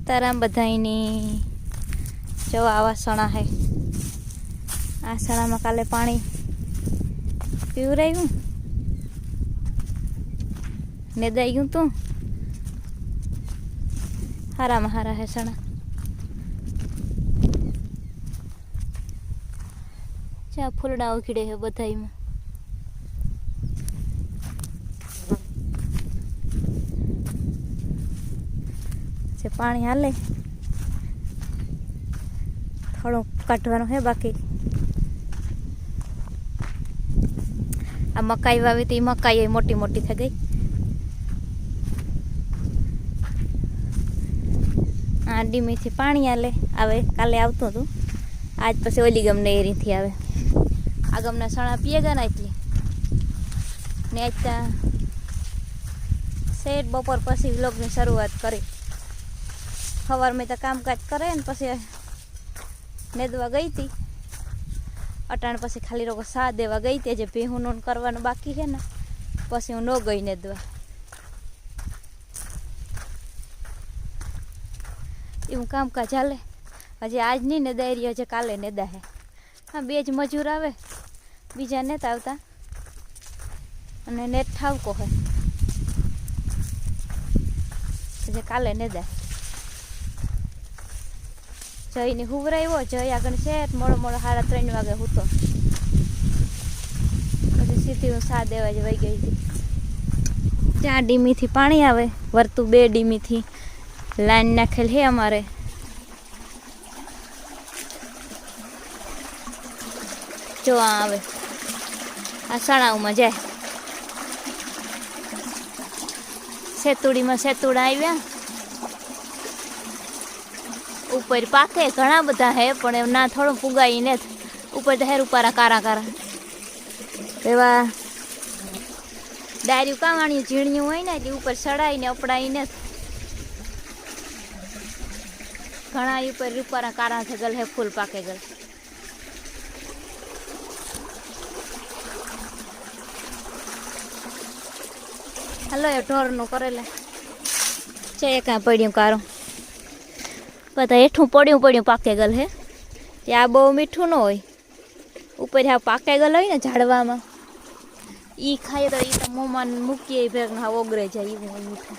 સીતારામ બધાયની. જો આવા સણા હે. આ સણામાં કાલે પાણી પીવરાયું. દઈ ગયું તું. હારામાં હારા હે સણા. ચા ફૂલડા ઉખીડે હે બધાયમાં. જે પાણી હાલે. થોડું કાઢવાનું હે બાકી. આ મકાઈ વાવી તી મકાઈ મોટી મોટી થઈ ગઈ. આ ડીમીથી પાણી આલે આવે, કાલે આવતું હતું. આજ પછી ઓલી ગમને એરીથી આવે. આ ગમના સણા પીએ ગયા ને એટલી ને આજ ત્યાં શેઠ બપોર પછી વ્લોગની શરૂઆત કરી. સવારમાં તો કામકાજ કરે ને પછી નેદવા ગઈ હતી. અટાણ પછી ખાલી લોકો સા દેવા ગઈ હતી. જે ભેહું કરવાનું બાકી છે ને, પછી હું ન ગઈ નેદવા એવું કામકાજ હાલે. હજી આજ નહીં ને રહ્યો છે કાલે નેદા હે. હા, બે જ મજૂર આવે. બીજા નેતા આવતા. અને નેટ ઠાવકો હોય જે કાલે નેદા જઈને હુવરાયો જય આગળ છે મોડો મોડો સાડા ત્રણ વાગે હૂતો. પછી સીધી હું સા દેવા જ વહી ગઈ હતી. ચાર ડીમીથી પાણી આવે, વરતું બે ડીમીથી. લાઈન નાખેલ હે અમારે. જો આવે. આ સણાવમાં જાય. સેતુડીમાં સેતુડા આવ્યા. ઉપર પાકે, ઘણા બધા હે, પણ ના થોડું પુગાઈ ને ઉપર હેર ઉપારા કારા કારા. એવા ડાયરી કાવાણી ઝીણ્યું હોય ને, એટલે ઉપર સડાઈને અપડાઈને ઘણા ઉપર રૂપારા કારા થગલ હે, ફૂલ પાકે ગયેલ હલો, એ ઢોરનું કરેલા. છે કાં પડ્યું કારું. બધા હેઠું પડ્યું પડ્યું પાકે ગલ હે. ત્યાં બહુ મીઠું ન હોય. ઉપર હા પાકે ગલ હોય ને ઝાડવામાં. ઈ ખાઈએ તો ઈ તો મોંમાં મૂકીએ ભેગ હા ઓગરે જાય એવું મીઠું.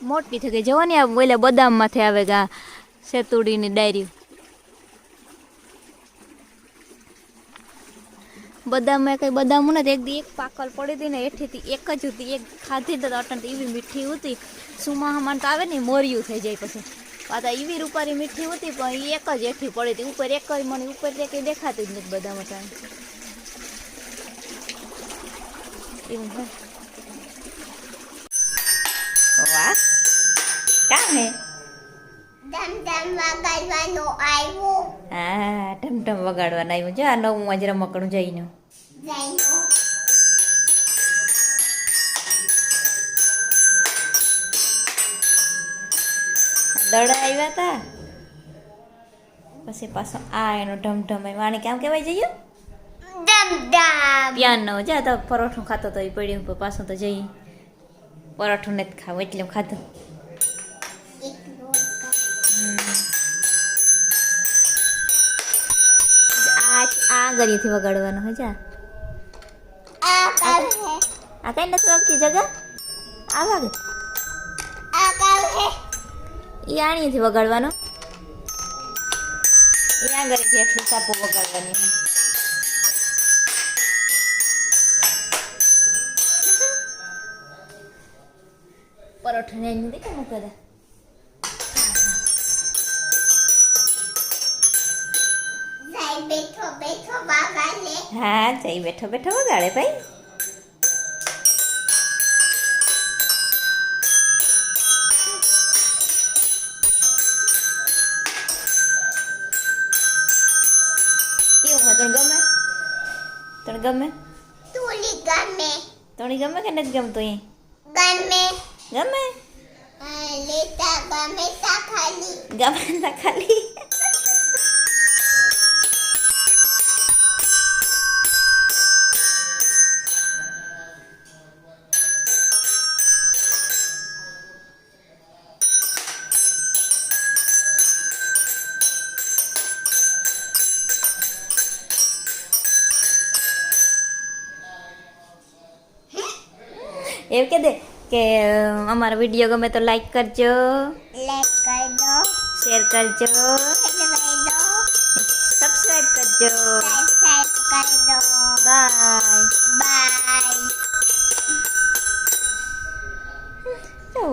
મોટી થઈ ગઈ. જવાની આ બોલે બદામમાંથી આવે ગા સેતુડીની ડાયરી. બદામમાં કઈ બદામ ને એક દી એક પાકલ પડી હતી ને એઠીથી એક જ હતી. એક ખાધી તો અટણ એવી મીઠી હતી. સુમા હમાન તો આવે ને મોર્યું થઈ જાય પછી. પાછા એવી રૂપારી મીઠી હતી પણ એ એક જ એઠી પડી હતી. ઉપર એક જ મને ઉપર કંઈ દેખાતી જ નથી બદામ એવું હોય વાહ. કામ હે વગાડવાનો આવ્યો. હા ટમટમ વગાડવાના આવ્યું. છે આ નવું આજે રમકડું જઈનો. દડા આવ્યા હતા પછી પાછો આ એનો ઢમઢમ વાણી કેમ કહેવાય જઈએ? પિયાનો જા તો પરોઠું ખાતો તો એ પડ્યું. પાછું તો જઈ. પરોઠું નથી ખાવું એટલે ખાધું. આ આ ગરીથી વગાડવાનો હે જા. આ કાવ હે આ કઈ નથી વાગતી જગા? આ વાગે? આ કાવ હે એ આણીથી વગાડવાનો. એ આ ગરીથી એટલી સાપો વગાડવાની છે. પરોઠા ને એની દેખો મૂકે હા જઈ બેઠો બેઠો વગાડે ભાઈ. ગમે? તુલી ગમે. તને ગમે કે નથી ગમતું એ ગમે. ગમે? લેતા ગમે તા ખાલી. ગમે તા ખાલી? એવું કે દે કે અમારો વીડિયો ગમે તો લાઈક કરજો. લાઈક કરી દો શેર કરજો. કરી દો સબસ્ક્રાઈબ કરજો. સબસ્ક્રાઇબ કરી દો bye bye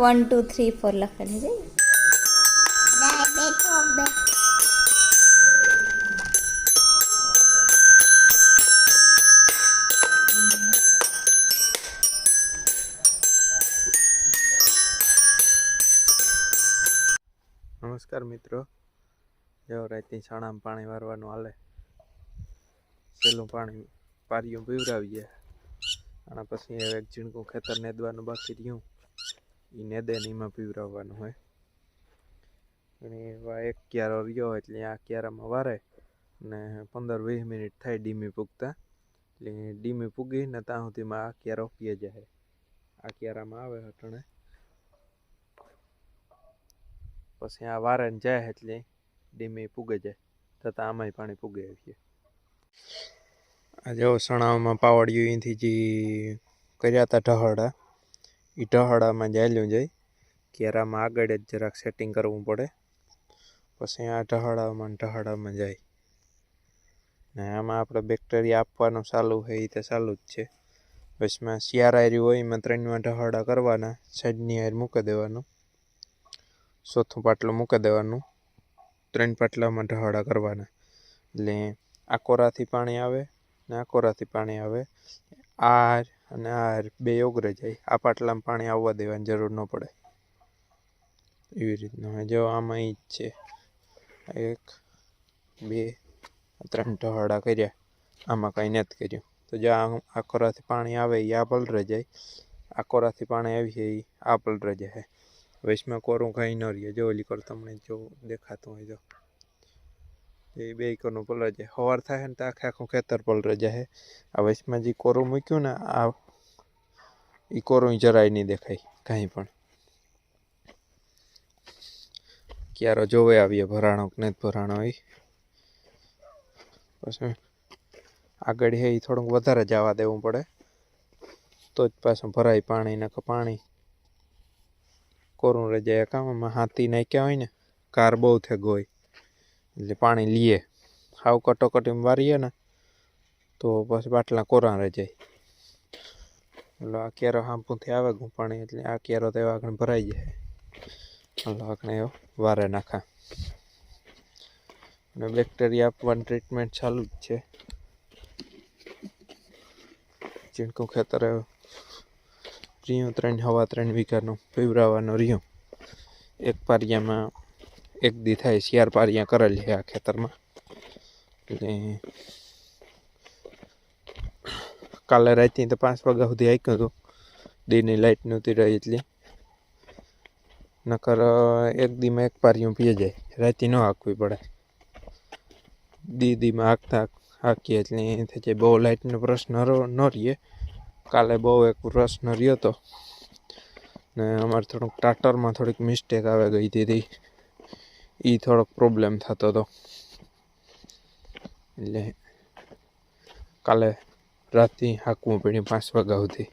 one two three four લખેલું છે. નમસ્કાર મિત્રો. જો રાતની છાણામાં પાણી વારવાનું હાલે. છેલ્લું પાણી પારિયું જાય અને પછી હવે એક ઝીણકું ખેતર નેદવાનું બાકી રહ્યું. એ નેદે ને એમાં પીવરાવવાનું હોય. અને એવા એક ક્યારો રહ્યો એટલે આ ક્યારામાં વારે ને પંદર વીસ મિનિટ થાય ડીમી પૂગતા. એટલે ડીમી પૂગી ને ત્યાં સુધીમાં આ ક્યારો પીએ જાય. આ ક્યારામાં આવે હટણે. પછી આ વારે ને જાય એટલે ડીમી પૂગે જાય. તથા આમાંય પાણી પૂગે આવીએ. આ સણાવમાં પાવડિયું અહીંથી જે કર્યા હતા ઢહડા એ ઢહડામાં જાયલું જાય કેરામાં આગળ જ જરાક સેટિંગ કરવું પડે. પછી આ ઢહડામાં ઢહાડામાં જાય. ને આમાં આપણે બેક્ટેરિયા આપવાનું ચાલુ હોય એ તો ચાલુ જ છે. વચમાં શિયાળા હોય, એમાં ત્રણમાં ઢહડા કરવાના સાઈડની હાર મૂકી દેવાનું. ચોથું પાટલું મૂકી દેવાનું. ત્રણ પાટલામાં ઢહાડા કરવાના. એટલે આ કોરાથી પાણી આવે ને આ કોરાથી પાણી આવે. આર અને આર બે ઓગરે જાય. આ પાટલામાં પાણી આવવા દેવાની જરૂર ન પડે. એવી રીતનું. જો આમાં ઈ જ છે. એક, બે ત્રણ ઢહાડા કર્યા. આમાં કંઈ નથી કર્યું. તો જો આ આ કોરાથી પાણી આવે એ આ પલરે જાય. આ કોરાથી પાણી આવી છે એ આ પલરે જાય. વચમાં કોરું કાંઈ ન રહીએ જો ઓલી કર તમને જો દેખાતું હોય તો. એ બે કોરનું પલર જાય સવાર થાય ને તો આખે આખું ખેતર પલર જાય આ વચમાં જે કોરું મૂક્યું ને, આ એ કોરું જરાય નહીં દેખાય. કાંઈ પણ. ક્યારો જોવે આવીએ, ભરાણો કે નથી ભરાણો એ પછી આગળ હે એ થોડુંક વધારે જવા દેવું પડે. તો જ પાછું ભરાય પાણી નખ પાણી કોરું રહી જાય કામમાં હાથી નાખ્યા હોય ને, કાર બહુ થઈ ગોય એટલે પાણી લીએ. હાવ કટોકટીમાં વારીએ ને, તો પછી બાટલા કોરા જાય એટલે આ કેરો હાંપુથી આવે ગું પાણી, એટલે આ કેરો તો એવા આગળ ભરાઈ જાય. એટલે આપણે એવો વારે નાખા. અને બેક્ટેરિયા આપવાની ટ્રીટમેન્ટ ચાલુ જ છે. ચીણકું ખેતર રહ્યું, ત્રણ હવા, ત્રણ વીઘાનું પીવરાવાનું રહ્યો. એક પારિયામાં એક દી થાય શિયાર પારિયા કરેલી છે આ ખેતરમાં. એટલે કાલે રાતની તો પાંચ વાગ્યા સુધી આક્યું હતું. દીની લાઇટ નહોતી રહી એટલી. નકર એક દીમાં એક પારિયું પીએ જાય. રાતે ન હાંકવી પડે. દી દીમાં હાંકતા હાંકીએ એટલે થઈ જાય. બહુ લાઇટનો પ્રશ્ન ન રહીએ કાલે બહુ એક પ્રશ્ન રહ્યો હતો ને અમારે થોડુંક ટ્રાક્ટરમાં થોડીક મિસ્ટેક આવે ગઈ હતી એ થોડોક પ્રોબ્લેમ થતો હતો એટલે કાલે રાતથી હાંકવું પડ્યું પાંચ વાગ્યા સુધી.